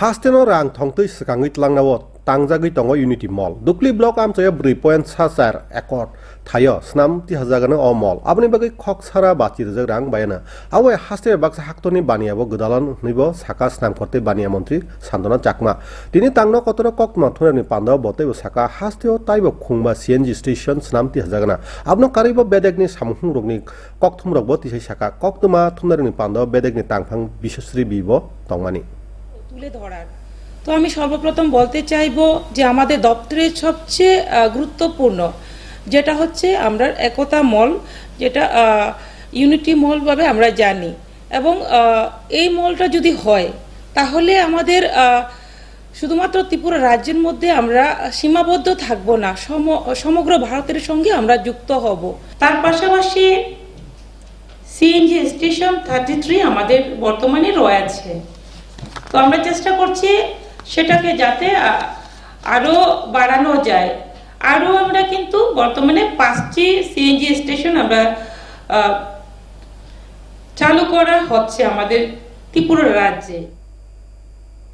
Hasteno rang thongtui sakangit langnawot tangjagui tongo Unity Mall. Dukli block amchaya bri point sasar ekor thayo snam ti hajagana o mall. Abni bagi khok sara bachi rejak rang bayana. Awai haste baksa haktoni baniyabo gudalan nibo saka snam korte baniya montri Sandona Chakma. Tini tangno kotoro kok matuna nipanda bote saka hasteo taibo kumba CNG station snam ti hajagana. Abno karibo bedegni samhung rogni kok thumrok bo tisai saka kok tuma thumnari ni pandaw bedegni tangphang bishosri bibo tongani তুলে ধরার। তো আমি সর্বপ্রথম বলতে চাইব যে আমাদের দপ্তরের সবচেয়ে গুরুত্বপূর্ণ যেটা হচ্ছে আমরা একতা মল, যেটা ইউনিটি মলভাবে আমরা জানি। এবং এই মলটা যদি হয়, তাহলে আমাদের শুধুমাত্র ত্রিপুরা রাজ্যের মধ্যে আমরা সীমাবদ্ধ থাকব না, সম- সমগ্র ভারতের সঙ্গে আমরা যুক্ত হব। তার পাশাপাশি সিএনজি স্টেশন থার্টি থ্রি আমাদের বর্তমানে রয়েছে। তো আমরা চেষ্টা করছি সেটাকে যাতে আরও আরও বাড়ানো যায়। আরও আমরা কিন্তু বর্তমানে পাঁচটি সিএনজি স্টেশন আমরা চালু করা হচ্ছে আমাদের ত্রিপুরা রাজ্যে।